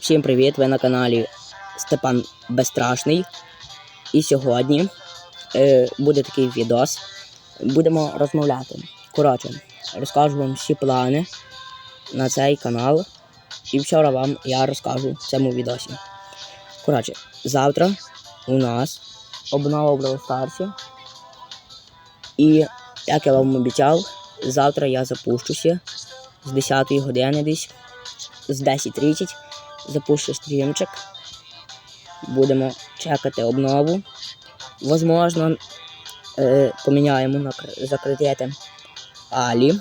Всім привіт! Ви на каналі Степан Безстрашний. І сьогодні е, буде такий відос. Будемо розмовляти. Коротше, розкажу вам всі плани на цей канал. І вчора вам я розкажу в цьому відосі. Коротше, завтра у нас обнова Brawl Stars. І як я вам обіцяв, завтра я запущуся з 10 години десь, з 10.30 запущу стрімчик. Будемо чекати обнову. Возможно, е, поміняємо на кр- закритети Алі.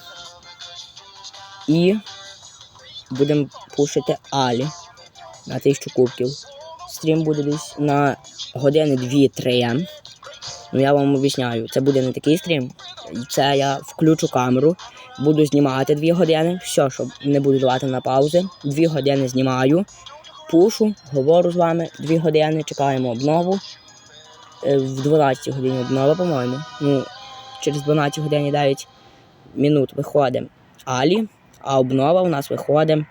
І будемо пушити Алі на 1000 кубків. Стрім буде десь на години 2-3. Ну я вам об'ясняю, це буде не такий стрім. Це я включу камеру, буду знімати 2 години. Все, щоб не буду давати на паузи. 2 години знімаю, пушу, говорю з вами 2 години, чекаємо обнову. Е, В 12 годині обнова, по-моєму. Ну, через 12 годин і 9 минут виходить Алі, а обнова у нас виходить.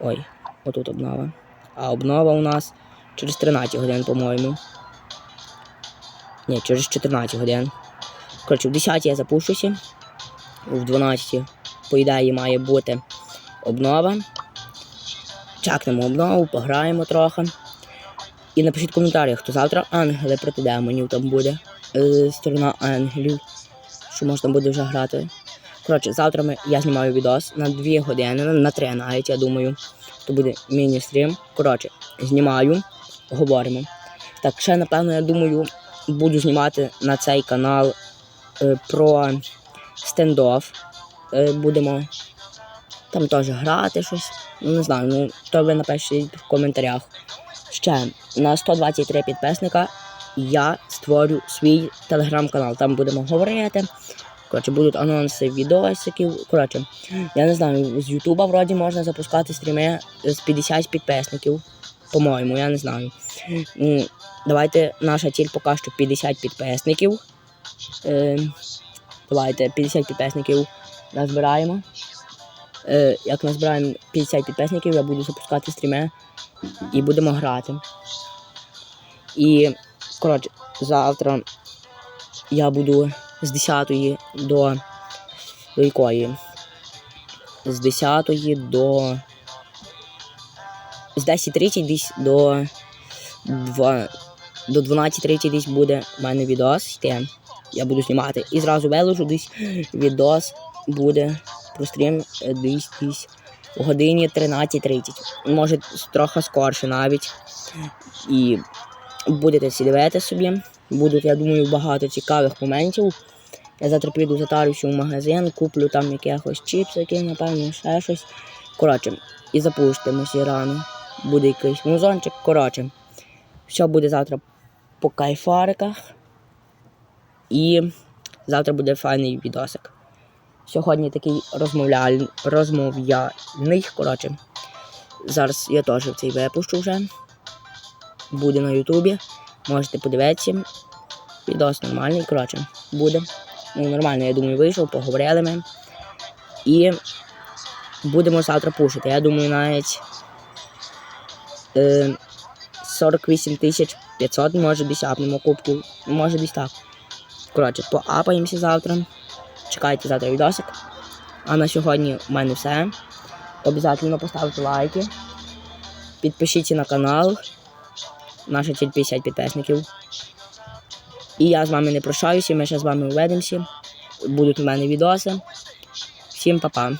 Ой, отут обнова. А обнова у нас через 13 годин, по-моєму. Ні, через 14 годин. Коротше, в 10 я запущуся. В 12, по ідеї, має бути обнова. Чекнемо обнову, пограємо трохи. І напишіть в коментарях, хто завтра ангели проти демонів там буде. Е, сторона ангелів. Що можна буде вже грати. Коротше, завтра ми, я знімаю відос на 2 години, на 3 навіть, я думаю. То буде міні-стрім. Коротше, знімаю, говоримо. Так, ще, напевно, я думаю, буду знімати на цей канал про стендоф. Е, будемо там теж грати щось. Ну, не знаю, ну то ви напишіть в коментарях. Ще на 123 підписника я створю свій телеграм-канал. Там будемо говорити. Коротше, будуть анонси відосиків. Коротше, я не знаю, з Ютуба вроді можна запускати стріми з 50 підписників. По-моєму, я не знаю. Давайте наша ціль поки що 50 підписників. Е, давайте 50 підписників назбираємо. Е, як назбираємо 50 підписників, я буду запускати стріми і будемо грати. І, коротше, завтра я буду з 10 до. До якої? З 10 до. З 10.30 десь до 2, до 12.30 десь буде в мене відос. Я буду знімати. І зразу виложу десь відос буде про стрім е, десь десь у годині 13.30. Може трохи скорше навіть. І будете всі дивитися собі. Будуть, я думаю, багато цікавих моментів. Я завтра піду затарюся в магазин, куплю там якихось чіпсики, напевно, ще щось. Коротше, і запустимося рано. Буде якийсь музончик. Коротше, все буде завтра по кайфариках. І завтра буде файний відосик. Сьогодні такий розмовлял... розмов'яльний. Коротше, зараз я теж в цей випущу вже. Буде на Ютубі. Можете подивитися. Відос нормальний, коротше, буде. Ну, нормально, я думаю, вийшов, поговорили ми. І будемо завтра пушити. Я думаю, навіть е, 48 тисяч 500, може десь апнемо кубків. Може десь так. Коротше, поапаємося завтра. Чекайте завтра відосик. А на сьогодні в мене все. Обов'язково поставте лайки. Підпишіться на канал. Наша ціль 50 підписників. І я з вами не прощаюся, ми ще з вами увидимося. Будуть у мене відоси. Всім па-па.